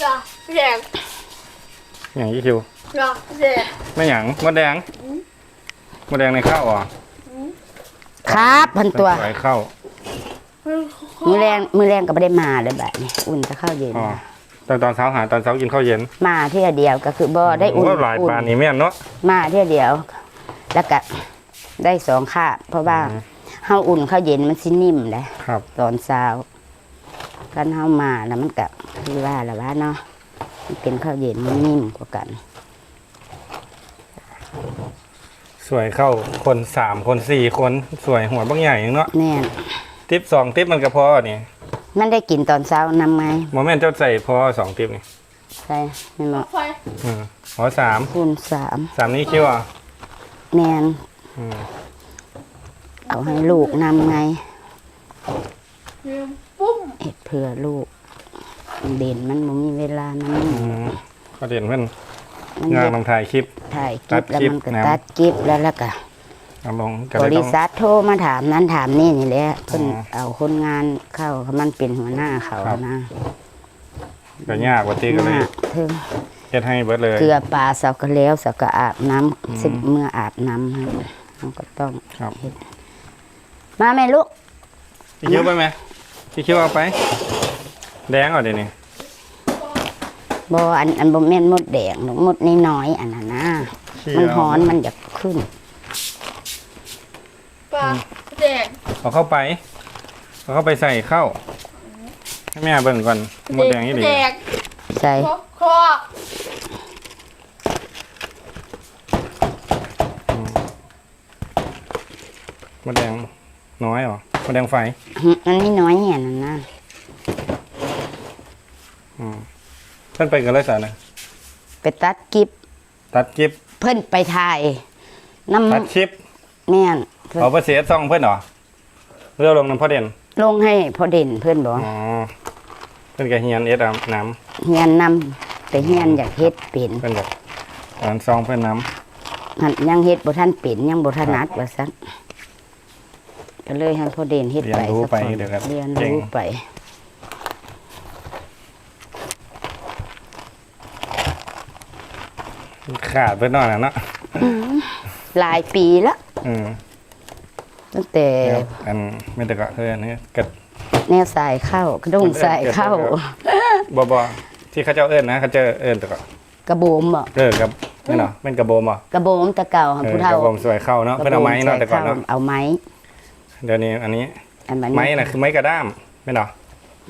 เหรอแดงอย่างยี่คิวเหรอแดงไม่หยังมดแดงมดแดงในข้าวเหรอะครับพันตัวสวยเข้ามือแรงมือแรงก็ไม่ได้มาเลยแบบนี้อุ่นจะเข้าวเย็นอ๋อตอนตอนเช้าหาตอนเช้ากินข้าวเย็น มาเที่ยวเดียวก็คือบ่ได้อุ่นโหลายอุ่นปานนี้แม่นเนาะมาเที่ยวเดียว แล้วก็ได้สองค่าบเพราะว่าอืมเฮาอุ่นข้าวเย็นมันสินิ่มเลยครับตอนเช้า กันเฮามาแล้วมันก็คือว่าละว่าเนาะมันเป็นข้าวเย็นมันนิ่มกว่ากัน สวยเข้าคนสามคนสี่คนสวยหัวบางใหญ่เนาะแน่นทิปสองทิปมันก็พอนี่มันได้กินตอนเช้านำไงโมเมนต์เจ้าใส่พอสองทิปนี่ใช่ไม่เหมาะไฟอืมหัวสามคูณสามสามนี้คิวอะแน่นอืมเอาให้ลูกนำไงลืมปุ้ม เห็ดเผื่อลูก เด่นมันบ่มีเวลามันอืมก็เด่นเพื่อนมันงานเฮ็ดลำถ่ายคลิป ถ่ายตักิดบแล้วมันก็คลิปนะ ตัดกิบแล้วแล้วก็เอาลงก็บเลยริต้อง ษัทโทรมาถามนั้นถามนี่นี่แหละเพิ่นอ๋อเอาคนงานเข้าเขามันเป็นหัวหน้าเขาครับ นะก็ยากกว่าตีก็เลยมากเพิ่งเฮ็ดให้เบิดเลย เกลือปลาสักก็แล้วสักก็อาบน้ำสิเมื่ออาบน้ำให้เราก็ต้องครับ มาแม่ลูกพี่คิวไปไหม พี่คิวเอาไป แดงเหรอเดี๋ยวนี้บออันอันบ่แม่นมดแดงหรอกมดน้อยๆอันนั้นนะมันฮ้อนมันอยากขึ้น ปลาแดงเอาเข้าไปเอาเข้าไปใส่เข้าให้แม่เบิ่งก่อนหมดแดงนี่ดีแดงใส่คอคอหมดแดงน้อยเหรอห มดแดงไฟหึมันไม่น้อยอันนั้นนะอืมเพิ่นไปกันเลยสารนะไปตัดกิบตัดคลิปเพิ่นไปถ่ายน้ตัดคลิปำแม่นเพิ่นเอาไปเสียซองเพิ่นเหรอเรือลงน้ำพ่อเด่นลงให้พอเด่นเพิ่นบอกอ๋อเพิ่นก็เฮียนเอ็ดเอาน้เฮียนนำแต่เฮียนอยากเฮ็ดเป็นำเพิ่นก็อ่านซองเพิ่นน้หันยังเฮ็ดบ่ทันเป็นยังบ่ถนัดว่าซั่น ก็เลยให้พอเด่นเฮ็ดำเรียนไปรู้ซะไปก่อนเดี๋ยวครับเรียนเก่งรู้ไป ขาดเพิ่นนอนน่ะเนาะหลายปีแล้วอืมตั้งแต่แล้วอันไม่แต่ก็เออนี่ก็แนวสายเข้ากระดงสายเข้าบ่บ่ที่เขาเจ้าเอิ้นนะเขาเจ้าเอิ้นแต่ก็กระโบมบ่เออกับนี่เนาะเป็นกระโบมบ่กระโบมแตะเก่าหั่นเออผู้กเฒ่าระโบมสวยเข้าเนาะเพิ่นเอาไม้เนาะแต่ก่อนเนาะ เอาไม้ เดี๋ยวนี้อันนี้ อันนั้นไม้น่ะคือไม้กระด้ามไม่เนาะ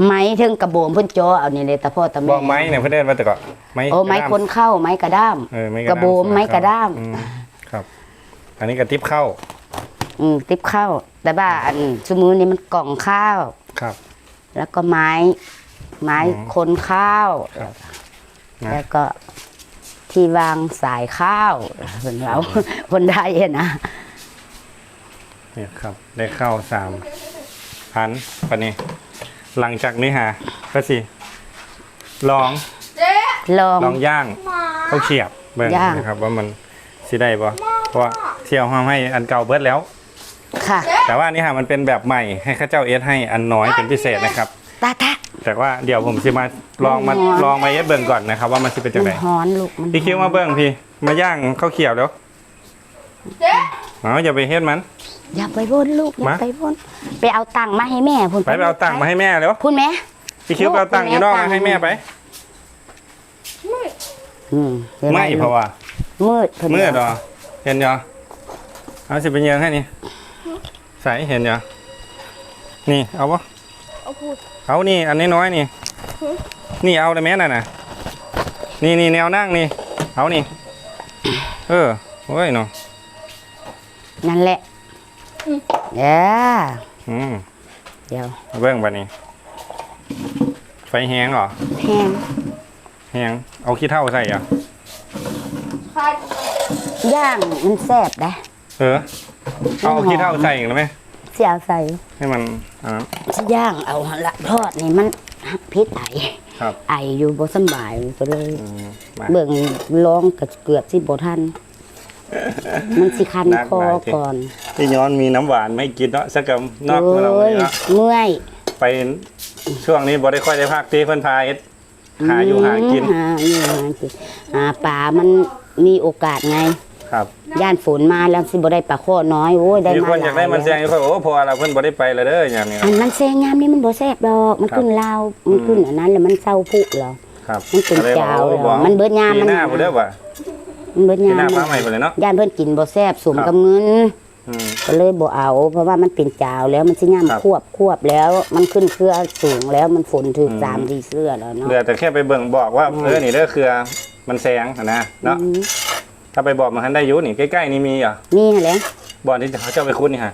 ไม้ถึงกระโบมเพิ่นจ่อเอานี่เลยตะพ่อตะบแม่อกไม้เนี่ยเพิ่นเอิ้นว่าแต่ก็ไม้โอ้ไม้กระด้าคนเข้าไม้กระด้ามเออไม้กระโบมสวยไม้กระด้ามอืครับ อันนี้กระติบเข้า อืมติบข้าวแต่ว่าอันสมือนี้มันกล่องข้าวครับ แล้วก็ไม้ ไม้อืมคนข้าวครับนะแล้วก็ที่วางสายข้าวเห็นเราคนได้อะนะ นี่ครับ ได้เข้าสามพันปันนี้หลังจากนี้ฮะก็สิลองเจ๊ลองลองย่างมาเขาเฉียบเบิ่งย่าง นะครับ ว่ามันสิได้บ่เพราะว่าเที่ยวห้ามให้อันเก่าเบิดแล้ว ค่ะ แต่ว่าอันนี่ฮะมันเป็นแบบใหม่ให้ข้าเจ้าเอสให้อันน้อยเป็นพิเศษนะครับ ตาตาแต่ว่าเดี๋ยวผมสิมาลองมาอ๋อลองมาเอสเบิ่งก่อนนะครับ ว่ามันสิเป็นจังมัไดนฮ้อนลูกมันพี่คิวมาเบิ่งพี่ มาย่างข้าวเขียวเดี๋ยว เจ๊เอาอย่าไปเฮ็ดมัน อย่าไปพ่นลูกอย่ามา ไปพ่นไปเอาตังค์มาให้แม่พุ่นไปไปเอาตังค์มาให้แม่เดี๋ยวพุ่นแม่พี่คิวไปเอาตังค์อยู่นอกมาให้แม่ไป ไม่อืมดี๋ยวไม่เพราะว่ามืดพิ่นมืดเหรอเห็นเหรอเอาสิเป็นยังให้นี่ใส่เห็นเหรอนี่เอาปะเอาพูด เอานี่อันนี้น้อยๆนี่นี่เอาได้ไหมน่ะนะนี่นี่แนวนั่งนี่ เอานี่ เออโอ้ยเนาะ นั่นแหละเด้ออืมเดี๋ยวเบิ่งบัดนี้ ไฟแห้งเหรอ แห้งแห้งเอาขี้เท่าใส่เหรอใครย่างมันแซ่บได้เออเอาเอาขี้เท่าใส่อีกแล้วไหมเสียใส่ให้มันอ่า สิย่างเอาหั่นละทอดนี่มันพิษไอครับ ไออยู่บ่สำบายก็เลย อืมมา เบิ่งร้องกับเกือบสิบ่ทัน มันสิคันนักคอหลายที ก่อนพี่ย้อนมีน้ำหวานไม่กินเนาะสักกับนอกโอ้เรายเนาะเมื่อยไปช่วงนี้บ่ได้ค่อยได้พักที่เพิ่นพาเอ็ดหาอยู่หากินหาอยู่หากินหาปลามันมีโอกาสไง ครับย่านฝนมาแล้วสิบ่ได้ปลาโคน้อยโอ้ยได้มีมาคนอยากได้มันแซงอยู่ค่อยโอ้พอเราเพิ่นบ่ได้ไปแล้วเด้ออย่างนี้อันมันแซงยามนี้มันบ่แซ่บดอกมันครับ ขึ้นลาวมันขึ้นอันนั้นแล้วมันเศร้าผุแล้วครับมันเป็นก็ลยจาวโอ้เหรอมันเบิดยามปีมันหน้าบ่เด้อว่ะ มันเบิดปียาหน้ามฟ้าใหม่ไปเลยเนาะ ย่านเพิ่นกินบ่แซ่บสมครับ กับเงินอืม ก็เลยบ่เอา เพราะว่ามันเป็นจาวแล้วมันสิยามครับควบควบแล้ว มันขึ้นเครือสูงแล้วมันฝนถึกอืมสามทีเสื้อแล้วเนาะเหลือแต่แค่ไปเบิ่งบอกว่าเออนี่เด้อคือมันแซงอะนะเนาะอืมถ้าไปบอกมันทันได้อยู่นี่ใกล้ๆนี่มีเหรอะนี่แหละบ่อนที่เขาเจ้าไปคุ้นนี่ฮะ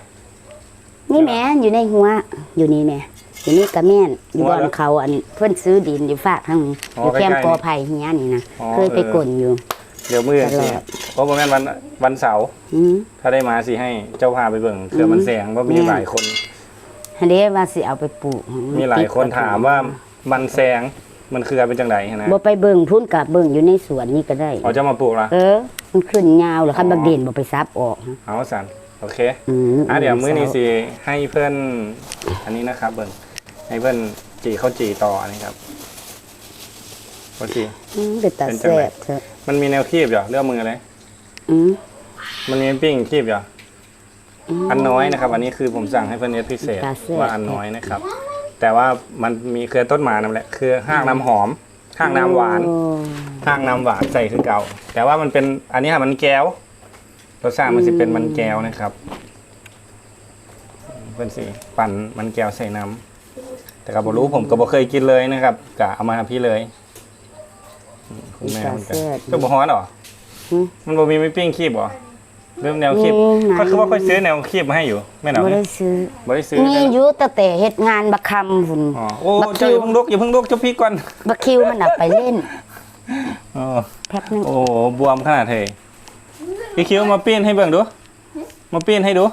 นี่แหม่อยู่ในหัว อยู่นี่แหม่อยู่นี่กระแม่นอยู่หัวบอนแล้วเขาอันเพิ่นซื้อดินอยู่ฝากทางนี้อ๋ออยู่แคมป์ใกล้ๆกอไผ่เฮียนี่นะอ๋อเคยไปเออ กลนอยู่ เดี๋ยวมือตลอดสิเพราะบ่แม่นวันวันเสาร์อืมถ้าได้มาสิให้เจ้าพาไปเบิ่งเพื่อมันแซงว่ามีแม่หลายคน อันนี้ว่าสิเอาไปปลูกมีหลายคนถามว่ามันแซงมันคือเป็นจังไดฮะนะบ่ไปเบิ่งพุ่นกับเบิ่งอยู่ในสวนนี่ก็ได้เขาจะมาปลูกละเออ มันขึ้นยาวเหรอคันอ๋อบักเด่นบ่ไปซับออกเอาสันโอเคอืมอะเดี๋ยวมื้อนี้สิให้เพื่อนอันนี้นะครับ เบิ่งให้เพื่อนจีเข้าวจีต่ออันนี้ครับว่าสิอืมเป็นตาเป็นจังแซ่ไรบเถอะ มันมีแนวคีบอยู่เลือกมือเลยอืมมันมีปิ้งคีบอยู่อันน้อยนะครับ อันนี้คือผมสั่งให้เพื่อนเนสพิเศษตาแซ่บว่าอันน้อยนะครับ แต่ว่ามันมีเครือต้นหมานั่นแหละคือห้างน้ำหอม ห้างน้ำหวานโอ้ห้างน้ำหวานใส่คือเก่า แต่ว่ามันเป็นอันนี้ค่ะมันแก้วรสชาติมันสิเป็นมันแก้วนะครับเป็นสิปั่นมันแก้วใส่น้ำแต่ก็บรู้ผมก็บ่เคยกินเลยนะครับกะเอามาให้พี่เลย อืมคุณแม่มันก็ก็บ่ฮ้อนหรอหึมันบ่มีไม่ปิ้งคีบหรอเริ่มแนวคีบมีนะก็คือว่าค่อยซื้อแนวคีบมาให้อยู่แม่นเหรอบ่ได้ซื้อบ่ได้ซื้อมีอยู่ตั้งแต่เฮ็ดงานบักคำพุ่นอ๋อโอ้บักเจ้าคิอย่าวเพิ่งลุกอย่าเพิ่งลุกเจ้าพี่ก่อนบักคิวมันเอาไปเล่นอ๋อแป๊บนึงโอ้โหบวมขนาดเทพี่คิวมาปีนให้เบิ่งดู มาปีนให้ดู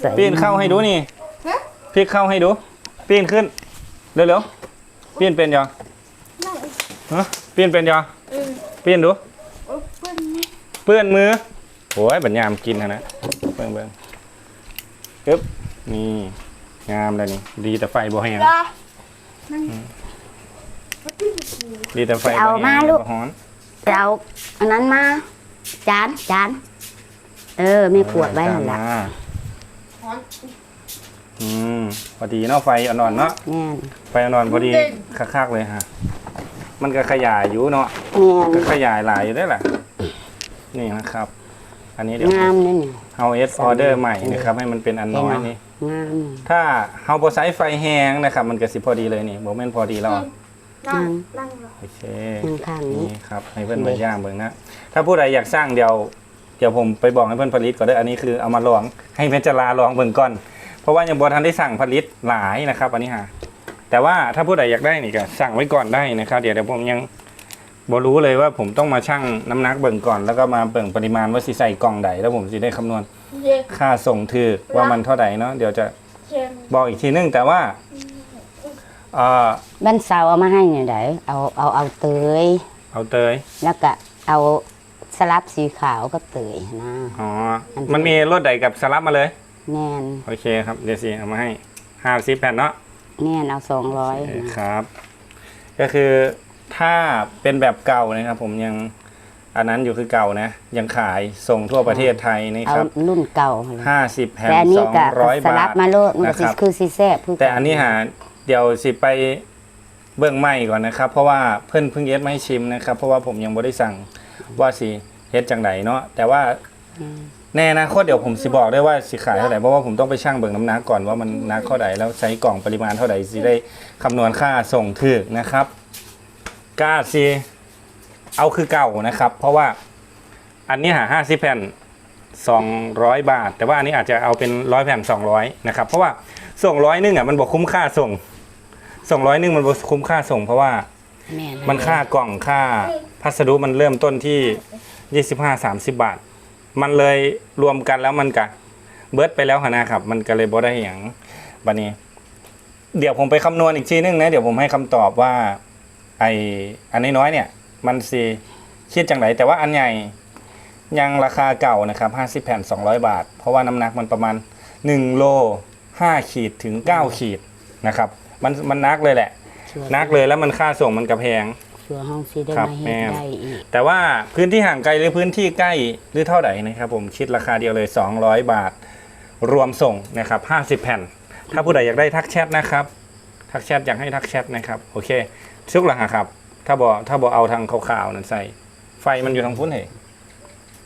ใส่ปีนเข้าให้ดูนี่พลิกเข้าให้ดูปีนขึ้นเร็วๆปีนเป็นยังฮะ ปีนเป็นยังอืมปีนดู โอ้เปิ้ลนี่เปื้อนมือโอ้ยบัญญามกินนะนะเบิ่งเบิ่งปึ๊บนี่งามเลยนี่ ดีแต่ไฟบ่แห้งจ้าดีแต่ไฟบ่เอาแห้งมาลูก บ่ฮ้อนเอาอันนั้นมา จานจานเออไม่ขวดไว้หั่นล่ะมาหอน อืมพอดีเนาะไฟอ่อนๆเนาะแม่นไฟนอนพอดีคักๆเลยฮะ มันก็ขยายอยู่เนาะแม่นก็ขยายหลายอยู่ได้แหละนี่นะครับ อันนี้เดี๋ยวงามนี่นี่ เอาเอสออเดอร์ใหม่นะครับ ให้มันเป็นอันน้อยเห็นไหมนี่ งาม ถ้าเฮาบ่ใช้ไฟแห้งนะครับ มันก็สิพอดีเลยนี่บ่แม่นพอดีแล้วอะนั่งนั่งรอ โอเคข้างข้างๆนี้ นี่ครับให้เพื่อนมาย่างเบิ่งนะ ถ้าผู้ใดอยากสร้างเดี๋ยวเดี๋ยวผมไปบอกให้เพื่อนผลิตก่อนเด้ออันนี้คือเอามาลองให้เพชรลาลองเบิ่งก่อน เพราะว่ายังบ่ทันได้สั่งผลิตหลายนะครับ อันนี้ฮะ แต่ว่าถ้าผู้ใดอยากได้นี่ก็สั่งไว้ก่อนได้นะครับ เดี๋ยวเดี๋ยวผมยังบ่รู้เลยว่าผมต้องมาชั่งน้ำหนักเบิ่งก่อน แล้วก็มาเบิ่งปริมาณว่าสิใส่กล่องใดแล้วผมสิได้คำนวณเย็นค่าส่งถือว่ามันเท่าใดเนาะเดี๋ยวจะเชียงบอกอีกทีนึงแต่ว่าเอ่อบ้านเสาเอามาให้เนี่ยไดเอาเอาเอาเตยเอาเตยแล้วก็เอาสลับสีขาวก็เตยนะอ๋อมันมีรถใดกับสลับมาเลย แน่นโอเคครับเดี๋ยวสิเอามาให้ห้าสิบแผ่นเนาะ แน่นเอาสองร้อยครับ ก็คือถ้าเป็นแบบเก่านะครับ ผมยังอันนั้นอยู่คือเก่านะ ยังขายส่งทั่วประเทศไทยนะเอาครับรุ่นเก่าเลยห้าสิบแผ่นแต่อันสนี้องก็ร้อยสบาลับทมาโลดมันก็นะคสิรับคือสีแซ่บคือแต่อันนี้หาเดี๋ยวสิไปเบื้องใหม่ก่อนนะครับ เพราะว่าเพิ่นเพิ่งเย็ดมาให้ชิมนะครับ เพราะว่าผมยังบ่ได้สั่งว่าสิเฮ็ดจังไดเนาะแต่ว่า แน่นะโคตเดี๋ยวผมสิบอกได้ว่าสิขายเท่าไหร่เพราะว่าผมต้องไปชั่งเบิ่งน้ำหนักก่อนว่ามันหนักเท่าไหร่แล้วใช้กล่องปริมาณเท่าไหร่สิได้คำนวณค่าส่งถึกนะครับกล้าสิเอาคือเก่านะครับ เพราะว่าอันนี้หาห้าสิบแผ่นสองร้อยบาท แต่ว่าอันนี้อาจจะเอาเป็นร้อยแผ่นสองร้อยนะครับเพราะว่าส่งร้อยนึงอะมันบอกคุ้มค่าส่งส่งร้อยนึงมันบอกคุ้มค่าส่ง เพราะว่ามันค่ากล่องค่าพัสดุมันเริ่มต้นที่ยี่สิบห้าสามสิบบาท มันเลยรวมกันแล้วมันกะเบิร์ดไปแล้วหนนะครับ มันก็เลยบ่ได้อย่างบันนี้ เดี๋ยวผมไปคำนวณอีกทีนึงนะ เดี๋ยวผมให้คำตอบว่า ไออันน้อยๆเนี่ย มันสิคิดจังไหนแต่ว่าอันใหญ่ยังราคาเก่านะครับห้าสิบแผ่นสองร้อยบาท เพราะว่าน้ำหนักมันประมาณหนึ่งโลห้าขีดถึงเก้าขีดนะครับ มันมันนักเลยแหละชื่อนักเลยแล้วมันค่าส่งมันกระแพง เชื่อห้องสิได้ครับมาเฮ็แม่ดนได้อีก แต่ว่าพื้นที่ห่างไกลหรือพื้นที่ใกล้หรือเท่าไหร่นะครับผมคิดราคาเดียวเลย 200 บาท รวมส่งนะครับ 50 แผ่น ถ้าผู้ใดอยากได้ทักแชทนะครับ ทักแชทอยากให้ทักแชทนะครับ โอเคชุกหลังครับ ถ้าบอถ้าบอเอาทางขาวๆนั้นใส่ ไฟมันอยู่ทางพุ้นเหร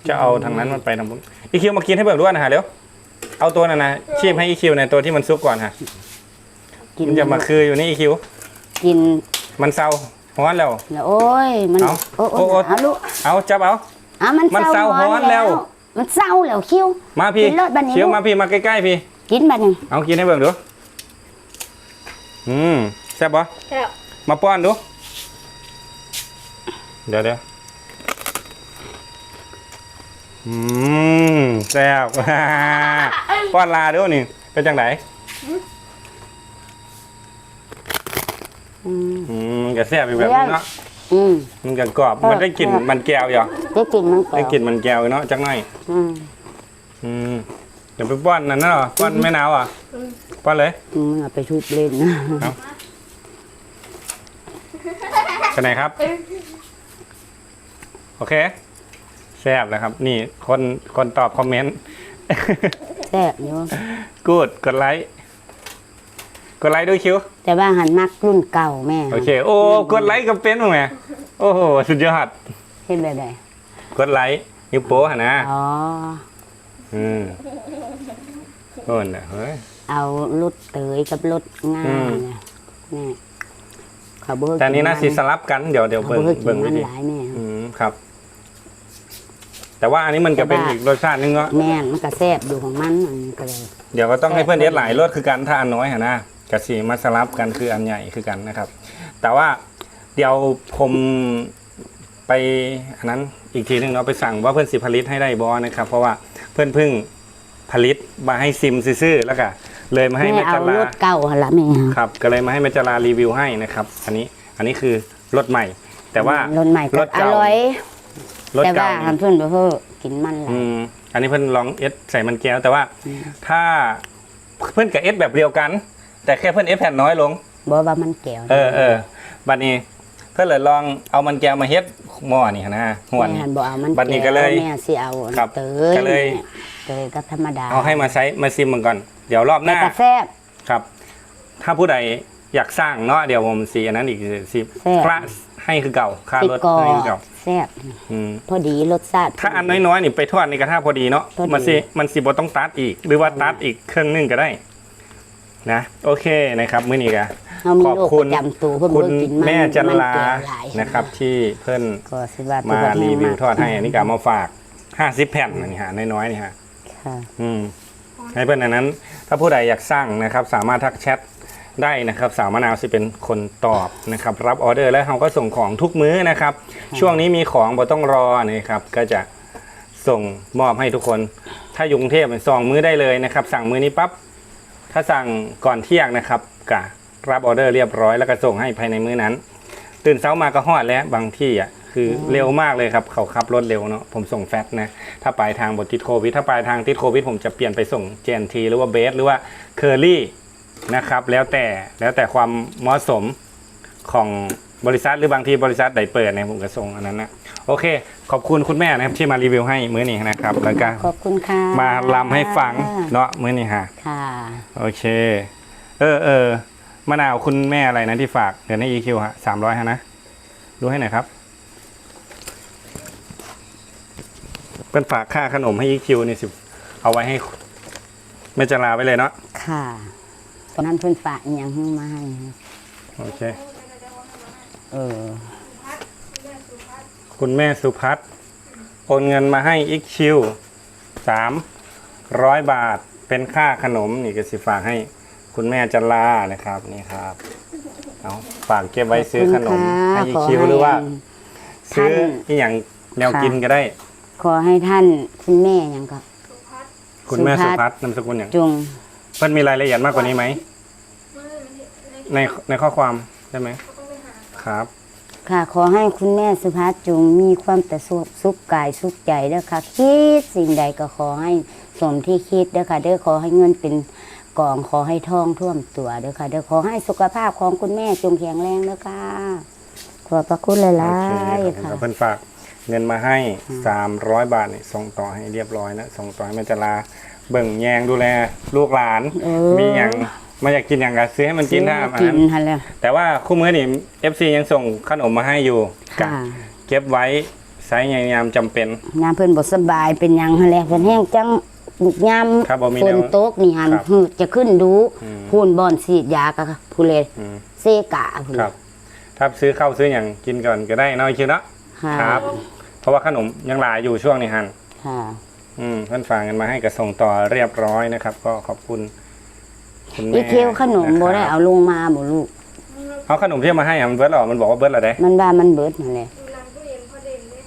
จะเอาทางนั้นมันไปทางพุ้นอีคิวมากินให้เบิกด้วยนะฮะเดี๋ยวเอาตัวนั้นนะชีพให้อีคิวในตัวที่มันซุกก่อนฮะกินมันจะมาคืออยู่นี่อีคิวกินมันเศร้า ฮ้อนแล้ว แล้วโอ้ยมันเอาโอ้โอ้โอ้โอ้เอาลูกเอาจับเอา อะมันมันเศร้าฮ้อนแล้ว มันเศร้าแล้วคิวมาพี่กินเลิศบัดนี้เคี้ยวลูกมาพี่มาใกล้ๆพี่ กินบัดนี้เอากินให้เบิ่งดูอืมแซ่บปะแค่บ มาป้อนดู เดี๋ยวเดี๋ยวอืมแซ่บ ป้อนลาดูนี่เป็นจังไหนอืมอืม ก็แซ่บอีกแบบนึงเนาะอืม มันก็กรอบมันได้กลิ่นมันแก้วอยู่ได้กินมันแปลได้กลิ่นมันแก้วอยู่เนาะจังหน่อย อืมอืมเดี๋ยวไปป้อนนั่นนะเหรอป้อนแม่นาวอะป้อนเลยมึงเอาไปทุบเล่นนะกันไหนครับ โอเคแซ่บแล้วครับ นี่คนคนตอบคอมเมนต์ แซ่บอยู่กูดกดไลค์ กดไลค์ด้วยคิว แต่ว่าหันมักรุ่นเก่าแม่โอเค โอ้ กดไลค์กับเป็นมั้งแม่โอ้โห สุดยอดเฮ็ดแบบใดกดไลค์นิ้วโป้หนนะอ๋อ อืมโอ้นน่ะเฮ้ย เอารถเตยกับรถง่าอืยมนะแม่เขาเบิกแต่อันนี้น่าสิสลับกันเดี๋ยวเดี๋ยวเขาเบิ่งเบิกกิเบิ่นงมัวินธีหลายแม่อืมครับ แต่ว่าอันนี้มันจะเป็นอีกรสชาตินึงเนาะแม่นมันก็แซ่บอยู่ของมันอันนี้ก็เลยเดี๋ยวก็ต้องให้เพื่อนเดทหลายรสคือกันถ้าอันน้อยหะนะ กะสีมาสลับกันคืออันใหญ่คือกันนะครับ แต่ว่าเดี๋ยวผมไปอันนั้นอีกทีหนึงเนาะไปสั่งว่าเพื่อนสิผลิตให้ได้บอนะครับ เพราะว่าเพื่อนเพิ่งผลิตมาให้ซิมซื่อๆแล้วก็เลยมาให้แม่แม่เอาจารรลาถเก่าหั่นละแม่ครับ ก็เลยมาให้แม่จารารีวิวให้นะครับ อันนี้อันนี้คือรถใหม่ แต่ว่ารถใหม่รก็ถอเก่าร่อย รถแต่เก่าว่าหันเพิ่นบ่เพิ่นกินมันหลายอืมอันนี้เพื่อนลองเอสใส่มันแก้วแต่ว่าอืมถ้าเพื่อนกับเอสแบบเดียวกัน แต่แค่เพื่อนเอสแผ่นน้อยลงบ่ว่ามันแก้วเออเออบัดนี้เพื่อนเลยลองเอามันแก้วมาเฮ็ดหม้อนี่นะหัวแม่นี่หันบ่เอามันบัดนี้ก็เลยแม่สิเอาครับเตยก็เลยเตยก็ธรรมดาเอาให้มาใช้มาซิมมันก่อน เดี๋ยวรอบหแต่น้าก็แซ่บครับ ถ้าผู้ใดอยากสร้างเนาะเดี๋ยวผมสีอันนั้นอีกสิแซ่บคละให้คือเก่าค่าติดรถกอให้คือเก่าแซ่บอืมพอดีรสชาติถ้าอันน้อยๆนี่ไปทอดในกระทะพอดีเนาะพอดีมันสิมันสิบ่ต้องตัดอีก หรือว่าตัดอีกเครื่องนึงก็ได้ นะโอเคนะครับมื้อนี้ก็เฮามีขอบโรคคุปณระจำตัวเพิ่นคุบ่ณกินมันแม่จันลามันแก่หลายนะครับที่เพิ่นก็สิว่ามาตัวรีวิวแห้งกทอดให้อันนี้ก็เอามาฝาก 50 แผ่นอันนี่ฮะน้อยๆนี่ฮะ ค่ะ อืมให้เพื่อนอันนั้น ถ้าผู้ใดอยากสร้างนะครับ สามารถทักแชทได้นะครับ สาวมะนาวสิเป็นคนตอบนะครับ รับออเดอร์แล้วเราก็ส่งของทุกมื้อนะครับ ช่วงนี้มีของบ่ต้องรอนะครับ ก็จะส่งมอบให้ทุกคน ถ้าอยู่กรุงเทพเนี่ยสองมื้อได้เลยนะครับ สั่งมื้อนี้ปั๊บ ถ้าสั่งก่อนเที่ยงนะครับก็รับออเดอร์เรียบร้อยแล้วก็ส่งให้ภายในมื้อนั้น ตื่นเช้ามาก็ฮอดแล้วบางที่อะคือเร็วมากเลยครับเขาขับรถเร็วเนาะผมส่งแฟตนะถ้าปลายทางบทติดโควิดถ้าปลายทางติดโควิดผมจะเปลี่ยนไปส่งเจนทีหรือว่าเบสหรือว่าเคอรี่นะครับแล้วแต่แล้วแต่ความเหมาะสมของ บริษัทหรือบางทีบริษัทใดเปิดเนี่ยผมก็ส่งอันนั้นนะโอเค ขอบคุณคุณแม่นะครับที่มารีวิวให้มื้อนี้นะครับแล้วก็ขอบคุณค่ะมาลำให้ฟังเนาะมื้อนี้ฮะค่ะโอเค เออเออมะนาวคุณแม่อะไรนะที่ฝากเดี๋ยวใน EQ ฮะสามร้อยฮะนะดูให้หน่อยครับเป็นฝากค่าขนมให้ EQ นี่สิเอาไว้ให้แม่จะลาไว้เลยเนาะค่ะตอนนั้นเพิ่นฝากอิหยังมาให้โอเค เออ คุณแม่สุพัฒน์โอนเงินมาให้ EQ สามร้อยบาทเป็นค่าขนมนี่ก็สิฝากให้คุณแม่จันลานะครับนี่ครับเอาฝากเก็บไว้ซื้อขนมให้ขบ EQ คุณค่ะหรือว่าขอให้ซื้อที่อย่างแนวกินก็ได้ ขอให้ท่านคุณแม่หยังก็คุณแม่สุสุพัพัฒฒน์น์นามสกุลอย่างจงเพิ่นมีรายละเอียดมากกว่านี้ไหมในในข้อความได้ไหม ครับ ค่ะ ขอให้คุณแม่สุภาพจงมีความแต่สุขสุขกายสุขใจเด้อค่ะคิดสิ่งใดก็ขอให้สมที่คิดเด้อค่ะเด้อขอให้เงินเป็นกองขอให้ท้องท่วมตัวเด้อค่ะเดี๋ยวขอให้สุขภาพของคุณแม่จงแข็งแรงเด้อค่ะขอบพระคุณหโอลาเคยๆค่ะครับผมก็เพิ่นฝากเงินมาให้ 300 บาทนี่ส่งต่อให้เรียบร้อยนะส่งต่อให้แม่จลาเบิ่งแยงดูแลลูกหลานเออมีอย่าง มาอยากกินอย่างก็ซื้อให้มันกินได้อากิหารนค่ะแล้วแต่ว่าคู่มือนี่ FC ยังส่งขนมมาให้อยู่กะค่ะเก็บไว้ใช้ในยามจำเป็นยามเพิ่นบ่สบายเป็นหยังหั่นแหละเพิ่นแห้งจังยามครับบ่มีฝแนนวตกนี่หันครับหืดจะขึ้นดูอืมพูนบ่อนฉีดยากะผู้เลอืมเซกะผู้คเลรับถ้าซื้อข้าวซื้ออย่างกินก่อนก็ได้เน้อยคิวเนาะค่ะครับ เพราะว่าขนมยังหลายอยู่ช่วงนี้ฮันค่ะอืมเพื่อนฝากเงินมาให้กระส่งต่อเรียบร้อยนะครับ ก็ขอบคุณ คุณแม่อีเคียวขนมบ่ได้ะคเอารับลงมาบ่ลูก เอาขนมที่เอามาให้อะมันเบิร์ดหรอมันบอกว่าเบิร์ดอะไรมันว่ามันเบิดนั่นแหละดูรังตู้เย็นพอเด่นเลย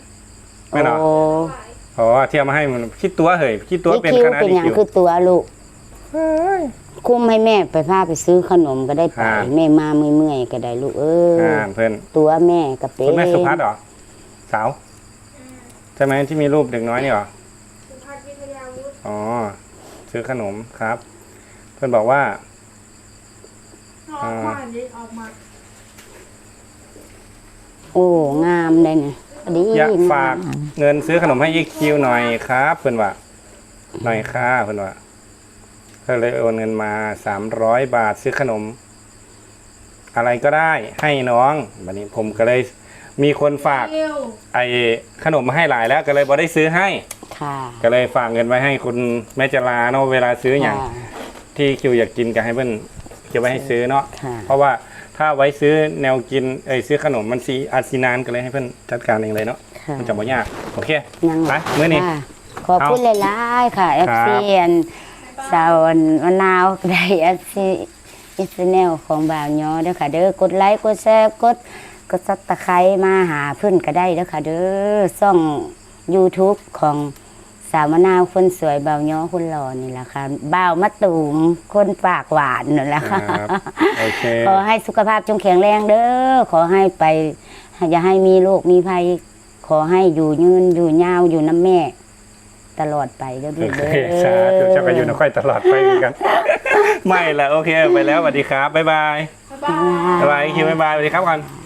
ไม่หรอโอ้หลายอ๋อที่เอามาให้มันคิดตัวเหยคิดตัวอีเป็นคิวคณะเป็นอีหยังคิว คือตัวลูกคุ้มให้แม่ไปพาไปซื้อขนมก็ได้ไปอ่า แม่มาเมื่อยๆก็ได้ลูกเออออ่าเพื่อนตัวแม่ก็เป็นคุณแม่สุพัฒน์เหรอสาวใช่ไหมที่มีรูปเด็กน้อยนี่เหรอสุภาพวิทยาวุฒิอ๋อซื้อขนมครับ เพื่อนบอกว่าออกมาดิออกมาโอ้งามเลยเนี่ยพอดีอยากงมฝากเงินซื้อขนมให้อีคิวหน่อยครับเพื่อนว่า หน่อยค่ะเพื่อนว่าก็เลยโอนเงินมาสามร้อยบาทซื้อขนม อะไรก็ได้ให้น้องวันนี้ผมก็เลยมีคนฝากเร็วไอ้ขนมมาให้หลายแล้ว ก็เลยบอได้ซื้อให้ค่ะก็เลยฝากเงินไว้ให้คุณแม่จลาเนาะเวลาซื้ออย่างค่ะ ที่คิวอยากกินก็ให้เพื่อนเก็บไว้ให้ซื้อเนาะค่ะ เพราะว่าถ้าไว้ซื้อแนวกินเอ้ยซื้อขนมมันสีอาจสีนานก็เลยให้เพื่อนจัดการเองเลยเนาะค่ะมันจะบ่ยากโอเคยังไปมื้อนี้ ค่ะขอบคุณหลายๆค่ะครั FC บอันสาวอันมะนาวได้ FC อิสแนลของบ่าวย้อเด้อค่ะ เด้อกดไลค์กดแชร์กดกดซับตะไคร้มาหาเพิ่นก็ได้เด้อค่ะ เด้อช่อง YouTube ของ สาวมะนาวคนสวยบ่าวย้อคนหล่อนี่แหละค่ะบ่าวมะตูมคนปากหวานนั่นแหละค่ะครับโอเค ขอให้สุขภาพจงแข็งแรงเด้อขอให้ไปอย่าให้มีโรคมีภัย ขอให้อยู่ยืนอยู่ยาวอยู่น้ำแม่ ตลอดไปเด้อโอลูกเคเด้อ สาธุเจ้าก็อยู่นค่อยตลอดไปเหมือนกัน ไม่ละโอเค ไปแล้วสวัสดีครับ บ๊ายบาย บ๊ายบายบ๊ายบายคิวบ๊ายบายสวัสดีครับก่อนบ